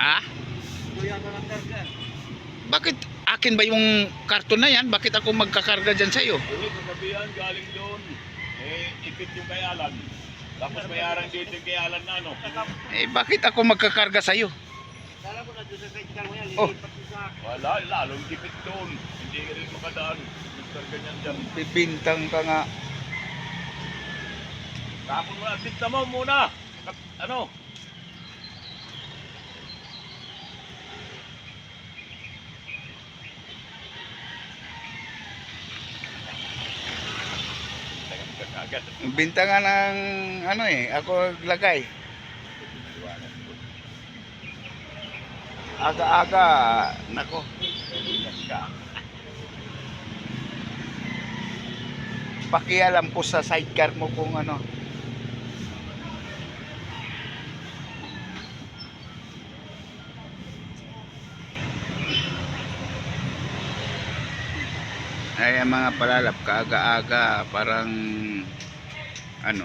Ah? Bakit akin ba yung karton na yan? Bakit ako magkakarga dyan sa'yo? Uy, kagabihan galing doon. Eh, ipit yung kay Alan. Tapos may arang dito yung kay Alan na ano. Eh, bakit ako magkakarga sa'yo? Oh. Wala, lalong dipit doon. Hindi ka rin makadaan. Mr. Ganyan dyan. Bibintang ka nga. Tapon mo na, tinta mo muna. Ano? Agad. Binta nga ng ano eh, ako lagay. Aga-aga, nako. Pakialam ko sa sidecar mo kung ano. Ay, ang mga palalap, kaaga-aga, parang ano.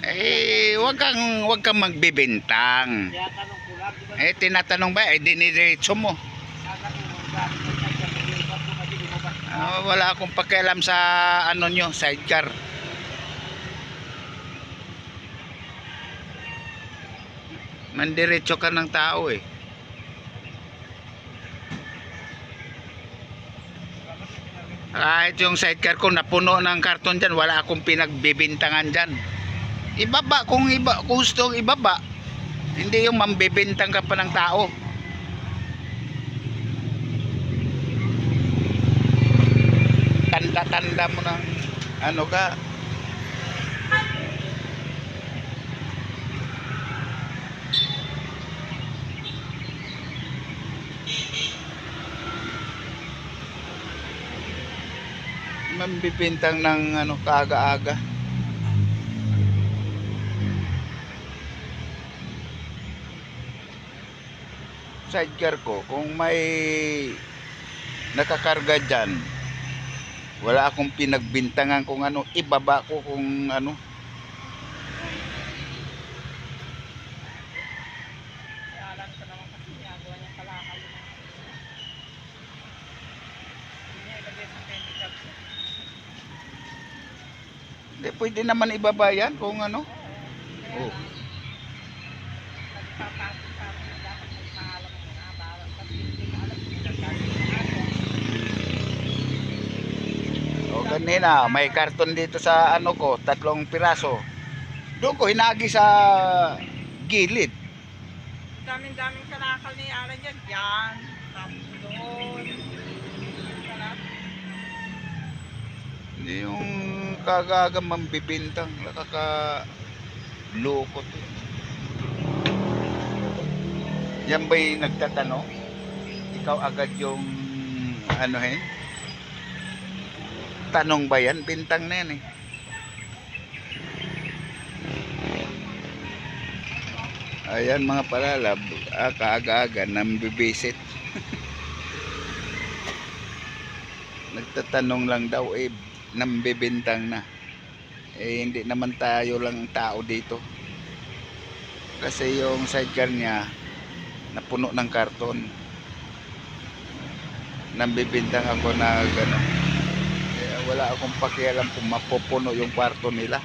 Eh, wag kang wag kang magbibintang. Eh, tinatanong ba? Eh, dinidiretso mo. Ah, wala akong pakialam sa ano nyo, sidecar. Mandiretso ka ng tao eh. Kahit yung sidecar ko napuno ng karton dyan, wala akong pinagbibintangan dyan. Ibaba kung iba, gusto ibaba. Hindi yung mambibintang ka pa ng tao. Tanda-tanda mo ng ano ka. Mambibintang ng ano kaaga-aga. sidecar ko kung may nakakarga dyan wala akong pinagbintangan kung ano ibaba ko kung ano Hindi, pwede naman ibaba yan kung ano oh. O kanina, may karton dito sa ano ko, tatlong piraso. Doon ko hinagi sa gilid. Daming-daming kalakal ni Alan yan. Yan. Tapos doon. Yung kagaga mambibintang, nakaka lukot. Yan ba'y nagtatanong? Ikaw agad yung ano eh? Tanong ba yan? Bintang na yan eh. Ayan mga palalab, ah, kaaga-aga nambibisit. Nagtatanong lang daw eh, nambibintang na. Eh hindi naman tayo lang tao dito. Kasi yung sidecar niya napuno ng karton. Nambibintang ako na gano'n. Kaya wala akong pakialam kung mapupuno yung kwarto nila.